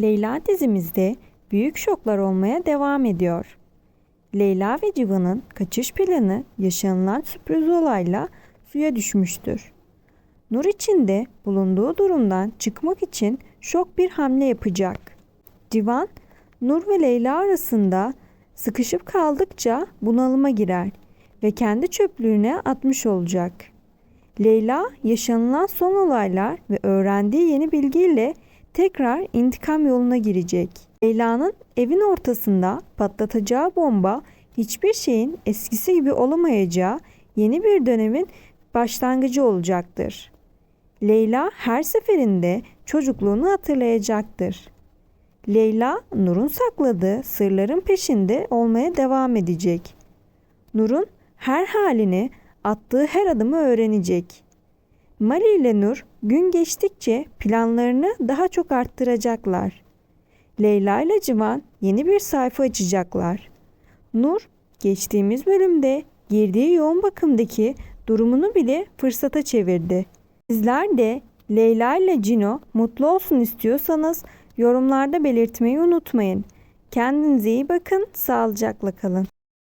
Leyla dizimizde büyük şoklar olmaya devam ediyor. Leyla ve Civan'ın kaçış planı yaşanılan sürpriz olayla suya düşmüştür. Nur için de bulunduğu durumdan çıkmak için şok bir hamle yapacak. Civan, Nur ve Leyla arasında sıkışıp kaldıkça bunalıma girer ve kendi çöplüğüne atmış olacak. Leyla yaşanılan son olaylar ve öğrendiği yeni bilgiyle tekrar intikam yoluna girecek. Leyla'nın evin ortasında patlatacağı bomba hiçbir şeyin eskisi gibi olamayacağı yeni bir dönemin başlangıcı olacaktır. Leyla her seferinde çocukluğunu hatırlayacaktır. Leyla, Nur'un sakladığı sırların peşinde olmaya devam edecek. Nur'un her halini, attığı her adımı öğrenecek. Mali ile Nur gün geçtikçe planlarını daha çok arttıracaklar. Leyla ile Civan yeni bir sayfa açacaklar. Nur geçtiğimiz bölümde girdiği yoğun bakımdaki durumunu bile fırsata çevirdi. Sizler de Leyla ile Cino mutlu olsun istiyorsanız yorumlarda belirtmeyi unutmayın. Kendinize iyi bakın, sağlıcakla kalın.